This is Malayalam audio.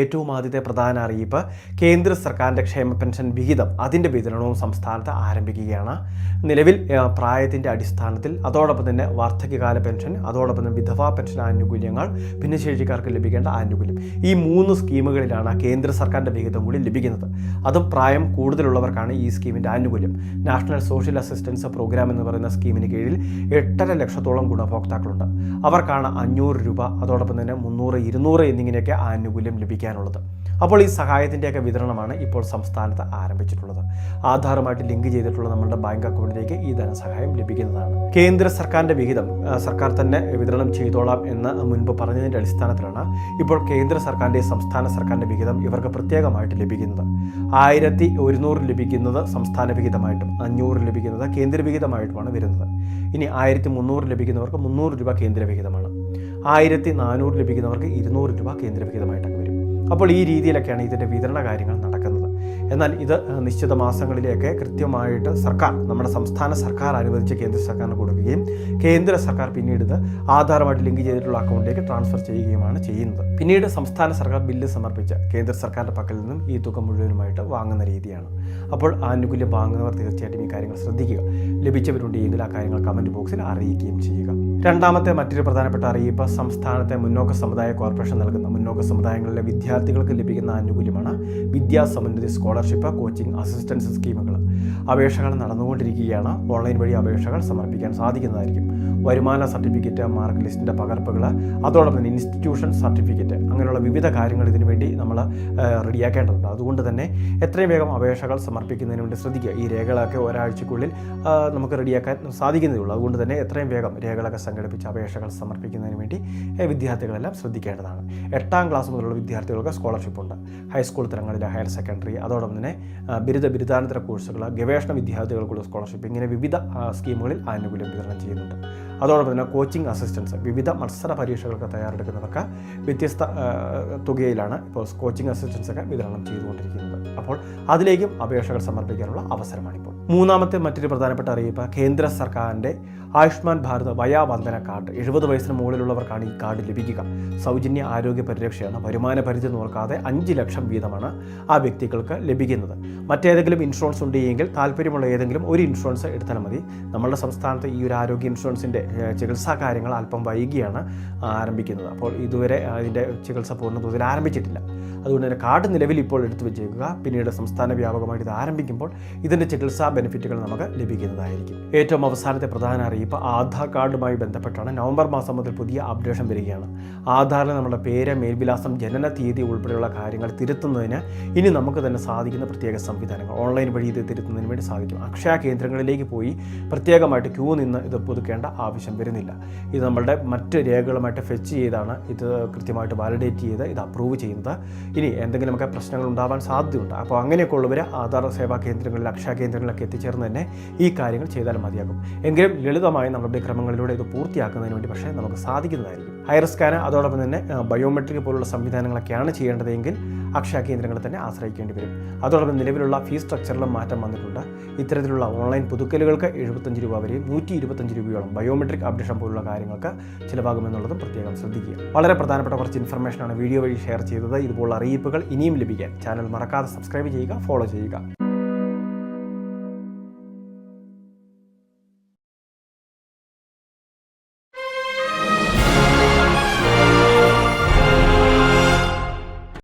ഏറ്റവും ആദ്യത്തെ പ്രധാന അറിയിപ്പ് കേന്ദ്ര സർക്കാരിന്റെ ക്ഷേമ പെൻഷൻ വിഹിതം അതിന്റെ വിതരണവും സംസ്ഥാനത്ത് ആരംഭിക്കുകയാണ്. നിലവിൽ പ്രായത്തിന്റെ അടിസ്ഥാനത്തിൽ അതോടൊപ്പം തന്നെ വാർദ്ധക്യകാല പെൻഷൻ അതോടൊപ്പം തന്നെ വിധവാ പെൻഷൻ ആനുകൂല്യങ്ങൾ ഭിന്നശേഷിക്കാർക്ക് ലഭിക്കേണ്ട ആനുകൂല്യം. ഈ മൂന്ന് സ്കീമുകളിലാണ് കേന്ദ്ര സർക്കാരിന്റെ വിഹിതം കൂടി ലഭിക്കുന്നത്. അതും പ്രായം കൂടുതലുള്ളവർക്കാണ് ഈ സ്കീമിന്റെ ആനുകൂല്യം. നാഷണൽ സോഷ്യൽ അസിസ്റ്റൻസ് പ്രോഗ്രാം എന്ന് പറയുന്ന സ്കീമിന് കീഴിൽ എട്ടര ലക്ഷത്തോളം ഗുണഭോക്താക്കളുണ്ട്. അവർക്കാണ് അഞ്ഞൂറ് രൂപ അതോടൊപ്പം തന്നെ മുന്നൂറ് ഇരുന്നൂറ് എന്നിങ്ങനെയൊക്കെ ആനുകൂല്യം ലഭിക്കാനുള്ളത് അപ്പോൾ ഈ സഹായത്തിന്റെയൊക്കെ വിതരണമാണ് ഇപ്പോൾ സംസ്ഥാനത്ത് ആരംഭിച്ചിട്ടുള്ളത്. ആധാറുമായിട്ട് ലിങ്ക് ചെയ്തിട്ടുള്ള നമ്മുടെ ബാങ്ക് അക്കൗണ്ടിലേക്ക് ഈ ധനസഹായം ലഭിക്കുന്നതാണ്. കേന്ദ്ര സർക്കാരിന്റെ വിഹിതം സർക്കാർ തന്നെ വിതരണം ചെയ്തോളാം എന്ന് മുൻപ് പറഞ്ഞതിന്റെ അടിസ്ഥാനത്തിലാണ് ഇപ്പോൾ കേന്ദ്ര സർക്കാരിന്റെ സംസ്ഥാന സർക്കാരിന്റെ വിഹിതം ഇവർക്ക് പ്രത്യേകമായിട്ട് ലഭിക്കുന്നത്. ആയിരത്തി ഒരുന്നൂറ് ലഭിക്കുന്നത് സംസ്ഥാന വിഹിതമായിട്ടും അഞ്ഞൂറ് ലഭിക്കുന്നത് കേന്ദ്ര വിഹിതമായിട്ടുമാണ് വരുന്നത്. ഇനി ആയിരത്തി മുന്നൂറ് ലഭിക്കുന്നവർക്ക് മുന്നൂറ് രൂപ കേന്ദ്ര വിഹിതമാണ്. ആയിരത്തി നാനൂറ് ലഭിക്കുന്നവർക്ക് ഇരുന്നൂറ് രൂപ കേന്ദ്ര വിഹിതമായിട്ടൊക്കെ വരും. അപ്പോൾ ഈ രീതിയിലൊക്കെയാണ് ഇതിന്റെ വിതരണ കാര്യങ്ങൾ നടക്കുന്നത്. എന്നാൽ ഇത് നിശ്ചിത മാസങ്ങളിലേക്ക് കൃത്യമായിട്ട് സർക്കാർ നമ്മുടെ സംസ്ഥാന സർക്കാർ അനുവദിച്ച് കേന്ദ്ര സർക്കാരിന് കൊടുക്കുകയും കേന്ദ്ര സർക്കാർ പിന്നീട് ഇത് ആധാറുമായിട്ട് ലിങ്ക് ചെയ്തിട്ടുള്ള അക്കൗണ്ടിലേക്ക് ട്രാൻസ്ഫർ ചെയ്യുകയുമാണ് ചെയ്യുന്നത്. പിന്നീട് സംസ്ഥാന സർക്കാർ ബില്ല് സമർപ്പിച്ച് കേന്ദ്ര സർക്കാരിന്റെ പക്കൽ നിന്നും ഈ തുക മുഴുവനുമായിട്ട് വാങ്ങുന്ന രീതിയാണ്. അപ്പോൾ ആനുകൂല്യം വാങ്ങുന്നവർ തീർച്ചയായിട്ടും ഈ കാര്യങ്ങൾ ശ്രദ്ധിക്കുക. ലഭിച്ചവരുണ്ടെങ്കിൽ ആ കാര്യങ്ങൾ കമന്റ് ബോക്സിൽ അറിയിക്കുകയും ചെയ്യുക. രണ്ടാമത്തെ മറ്റൊരു പ്രധാനപ്പെട്ട അറിയിപ്പ് സംസ്ഥാനത്തെ മുന്നോക്ക സമുദായ കോർപ്പറേഷൻ നൽകുന്ന മുന്നോക്ക സമുദായങ്ങളിലെ വിദ്യാർത്ഥികൾക്ക് ലഭിക്കുന്ന ആനുകൂല്യമാണ് വിദ്യാസമന്വിത സ്കോളർഷിപ്പ് കോച്ചിംഗ് അസിസ്റ്റൻസ് സ്കീമുകൾ അപേക്ഷകൾ നടന്നുകൊണ്ടിരിക്കുകയാണ്. ഓൺലൈൻ വഴി അപേക്ഷകൾ സമർപ്പിക്കാൻ സാധിക്കുന്നതായിരിക്കും. വരുമാന സർട്ടിഫിക്കറ്റ് മാർക്ക് ലിസ്റ്റിന്റെ പകർപ്പുകൾ അതോടൊപ്പം തന്നെ ഇൻസ്റ്റിറ്റ്യൂഷൻ സർട്ടിഫിക്കറ്റ് അങ്ങനെയുള്ള വിവിധ കാര്യങ്ങൾ ഇതിനുവേണ്ടി നമ്മൾ റെഡിയാക്കേണ്ടതുണ്ട് അതുകൊണ്ട് തന്നെ എത്രയും വേഗം അപേക്ഷകൾ സമർപ്പിക്കുന്നതിന് വേണ്ടി ശ്രദ്ധിക്കുക. ഈ രേഖകളൊക്കെ ഒരാഴ്ചക്കുള്ളിൽ നമുക്ക് റെഡിയാക്കാൻ സാധിക്കുന്നതേ ഉള്ളൂ അതുകൊണ്ട് തന്നെ എത്രയും വേഗം രേഖകളൊക്കെ സംഘടിപ്പിച്ച് അപേക്ഷകൾ സമർപ്പിക്കുന്നതിന് വേണ്ടി വിദ്യാർത്ഥികളെല്ലാം ശ്രദ്ധിക്കേണ്ടതാണ്. എട്ടാം ക്ലാസ് മുതലുള്ള വിദ്യാർത്ഥികൾക്ക് സ്കോളർഷിപ്പ് ഉണ്ട്. ഹൈസ്കൂൾ തലങ്ങളിലെ ഹയർ സെക്കൻഡറി അതോടൊപ്പം തന്നെ ബിരുദ ബിരുദാനന്തര കോഴ്സുകൾ ഗവേഷണ വിദ്യാർത്ഥികൾക്കുള്ള സ്കോളർഷിപ്പ് ഇങ്ങനെ വിവിധ സ്കീമുകളിൽ ആനുകൂല്യം വിതരണം ചെയ്യുന്നുണ്ട്. അതോടൊപ്പം തന്നെ കോച്ചിങ് അസിസ്റ്റൻസ് വിവിധ മത്സര പരീക്ഷകൾക്ക് തയ്യാറെടുക്കുന്നവർക്ക് വ്യത്യസ്ത തുകയിലാണ് ഇപ്പോൾ കോച്ചിങ് അസിസ്റ്റൻസ് ഒക്കെ വിതരണം ചെയ്തുകൊണ്ടിരിക്കുന്നത്. അപ്പോൾ അതിലേക്കും അപേക്ഷകൾ സമർപ്പിക്കാനുള്ള അവസരമാണിപ്പോൾ. മൂന്നാമത്തെ മറ്റൊരു പ്രധാനപ്പെട്ട അറിയിപ്പ് കേന്ദ്ര സർക്കാരിന്റെ ആയുഷ്മാൻ ഭാരത് വയാവന്ദന കാർഡ്. എഴുപത് വയസ്സിന് മുകളിലുള്ളവർക്കാണ് ഈ കാർഡ് ലഭിക്കുക. സൗജന്യ ആരോഗ്യ പരിരക്ഷയാണ്. വരുമാന പരിധി നോക്കാതെ അഞ്ച് ലക്ഷം വീതമാണ് ആ വ്യക്തികൾക്ക് ലഭിക്കുന്നത്. മറ്റേതെങ്കിലും ഇൻഷുറൻസ് ഉണ്ടെങ്കിൽ താല്പര്യമുള്ള ഏതെങ്കിലും ഒരു ഇൻഷുറൻസ് എടുത്താൽ മതി. നമ്മുടെ സംസ്ഥാനത്ത് ഈ ഒരു ആരോഗ്യ ഇൻഷുറൻസിന്റെ ചികിത്സാ കാര്യങ്ങൾ അല്പം വൈകിയാണ് ആരംഭിക്കുന്നത്. അപ്പോൾ ഇതുവരെ അതിന്റെ ചികിത്സ പൂർണ തോതിൽ ആരംഭിച്ചിട്ടില്ല. അതുകൊണ്ട് തന്നെ കാർഡ് നിലവിൽ ഇപ്പോൾ എടുത്തു വെച്ചേക്കുക. പിന്നീട് സംസ്ഥാന വ്യാപകമായിട്ട് ഇത് ആരംഭിക്കുമ്പോൾ ഇതിന്റെ ചികിത്സാ ബെനിഫിറ്റുകൾ നമുക്ക് ലഭിക്കുന്നതായിരിക്കും. ഏറ്റവും അവസാനത്തെ പ്രധാന അറിയിപ്പ് ആധാർ കാർഡുമായി ബന്ധപ്പെട്ടാണ്. നവംബർ മാസം മുതൽ പുതിയ അപ്ഡേഷൻ വരികയാണ്. ആധാറിൽ നമ്മുടെ പേര് മേൽവിലാസം ജനന തീയതി ഉൾപ്പെടെയുള്ള കാര്യങ്ങൾ തിരുത്തുന്നതിന് ഇനി നമുക്ക് തന്നെ സാധിക്കുന്ന പ്രത്യേക സംവിധാനങ്ങൾ ഓൺലൈൻ വഴി ഇത് തിരുത്തുന്നതിന് വേണ്ടി സാധിക്കും. അക്ഷയ കേന്ദ്രങ്ങളിലേക്ക് പോയി പ്രത്യേകമായിട്ട് ക്യൂ നിന്ന് ഇത് പുതുക്കേണ്ട ആവശ്യം വരുന്നില്ല. ഇത് നമ്മളുടെ മറ്റ് രേഖകളുമായിട്ട് ഫെച്ച് ചെയ്താണ് ഇത് കൃത്യമായിട്ട് വാലിഡേറ്റ് ചെയ്ത് ഇത് അപ്രൂവ് ചെയ്യുന്നത്. ഇനി എന്തെങ്കിലുമൊക്കെ പ്രശ്നങ്ങൾ ഉണ്ടാവാൻ സാധ്യതയുണ്ട്. അപ്പോൾ അങ്ങനെയൊക്കെ ഉള്ളവർ ആധാർ സേവാ കേന്ദ്രങ്ങളിൽ അക്ഷയ കേന്ദ്രങ്ങളിലൊക്കെ എത്തിച്ചേർന്ന് തന്നെ ഈ കാര്യങ്ങൾ ചെയ്താൽ മതിയാകും. എങ്കിലും ലളിതമായി നമ്മുടെ ക്രമങ്ങളിലൂടെ ഇത് പൂർത്തിയാക്കുന്നതിന് വേണ്ടി പക്ഷേ നമുക്ക് സാധിക്കുന്നതായിരിക്കും. ഹയർ സ്കാന് അതോടൊപ്പം തന്നെ ബയോമെട്രിക് പോലുള്ള സംവിധാനങ്ങളൊക്കെയാണ് ചെയ്യേണ്ടതെങ്കിൽ അക്ഷയ കേന്ദ്രങ്ങളെ തന്നെ ആശ്രയിക്കേണ്ടി വരും. അതോടൊപ്പം നിലവിലുള്ള ഫീസ് സ്ട്രക്ചറിലും മാറ്റം വന്നിട്ടുണ്ട്. ഇത്തരത്തിലുള്ള ഓൺലൈൻ പുതുക്കലുകൾക്ക് എഴുപത്തഞ്ച് രൂപ വരെയും നൂറ്റി ഇരുപത്തഞ്ച് രൂപയോളം ബയോമെട്രിക് അപ്ഡേഷൻ പോലുള്ള കാര്യങ്ങൾക്ക് ചിലവാകുമെന്നുള്ളതും പ്രത്യേകം ശ്രദ്ധിക്കുക. വളരെ പ്രധാനപ്പെട്ട കുറച്ച് ഇൻഫർമേഷനാണ് വീഡിയോ വഴി ഷെയർ ചെയ്തത്. ഇതുപോലുള്ള അറിയിപ്പുകൾ ഇനിയും ലഭിക്കാൻ ചാനൽ മറക്കാതെ സബ്സ്ക്രൈബ് ചെയ്യുക ഫോളോ ചെയ്യുക.